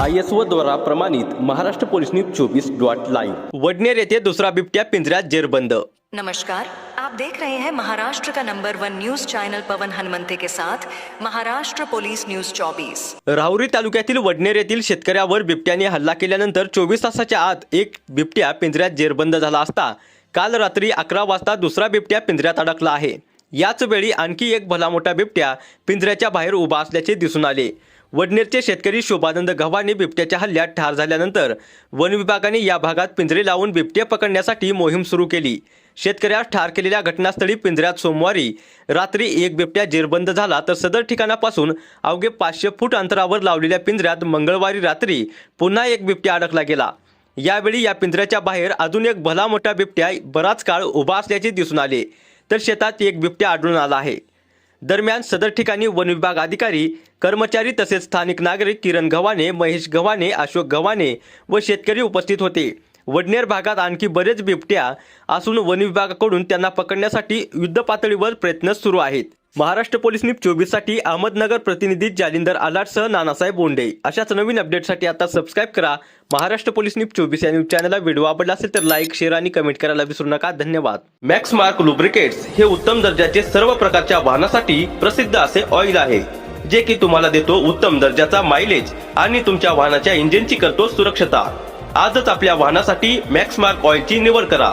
I S O द्वारा प्रमाणित Maharashtra police news चोवीस डॉट लाईव्ह. वडनेर येथे दुसरा बिबट्या पिंजऱ्यात जेरबंद नमस्कार आप देख रहे हैं महाराष्ट्र का number one news channel Pavan Hanumante के साथ महाराष्ट्र पुलिस न्यूज 24 राहुरी तालुक्यातील वडनेर येथील शेतकऱ्यावर बिबट्याने हल्ला केल्यानंतर चोवीस तासाच्या आत एक बिबट्या पिंजऱ्यात जेरबंद झाला असता काल रात्री अकरा वाजता दुसरा बिबट्या पिंजऱ्यात अडकला आहे. याच वेळी आणखी एक भला मोठा बिबट्या पिंजऱ्याच्या बाहेर उभा असल्याचे दिसून आले. वडनेरचे शेतकरी शोभानंद गव्हाणे बिबट्याच्या हल्ल्यात ठार झाल्यानंतर वन विभागाने या भागात पिंजरे लावून बिबटे पकडण्यासाठी मोहीम सुरू केली. शेतकऱ्यास ठार केलेल्या घटनास्थळी पिंजऱ्यात सोमवारी रात्री एक बिबट्या जेरबंद झाला तर सदर ठिकाणापासून अवघे पाचशे फूट अंतरावर लावलेल्या पिंजऱ्यात मंगळवारी रात्री पुन्हा एक बिबट्या अडकला गेला. यावेळी या पिंजऱ्याच्या बाहेर अजून एक भला मोठा बिबट्या बराच काळ उभा असल्याचे दिसून आले. तर शेतात एक बिबट्या आढळून आला आहे. दरम्यान सदर ठिकाणी वन विभाग अधिकारी कर्मचारी तसेच स्थानिक नागरिक किरण गव्हाणे महेश गव्हाणे अशोक गव्हाणे व शेतकरी उपस्थित होते. वडनेर भागात आणखी बरेच बिबट्या असून वन विभागाकडून त्यांना पकडण्यासाठी युद्ध पातळीवर प्रयत्न सुरू आहेत. महाराष्ट्र पोलीस न्यूज चोवीससाठी अहमदनगर प्रतिनिधी जालिंदर आलाटसह नानासाहेब बोंडे. अशाच नवीन अपडेटसाठी आता सबस्क्राईब करा. महाराष्ट्र पोलीस न्यूज चोवीस या न्यूज चॅनलला व्हिडिओ आवडला असेल तर लाईक शेअर आणि कमेंट करायला विसरू नका. धन्यवाद. मॅक्स मार्क लुब्रिकेट्स हे उत्तम दर्जाचे सर्व प्रकारच्या वाहनासाठी प्रसिद्ध असे ऑइल आहे जे की तुम्हाला देतो उत्तम दर्जाचा मायलेज आणि तुमच्या वाहनाच्या इंजिनची करतो सुरक्षता. आजच आपल्या वाहनासाठी मॅक्स मार्क ऑइलची निवड करा.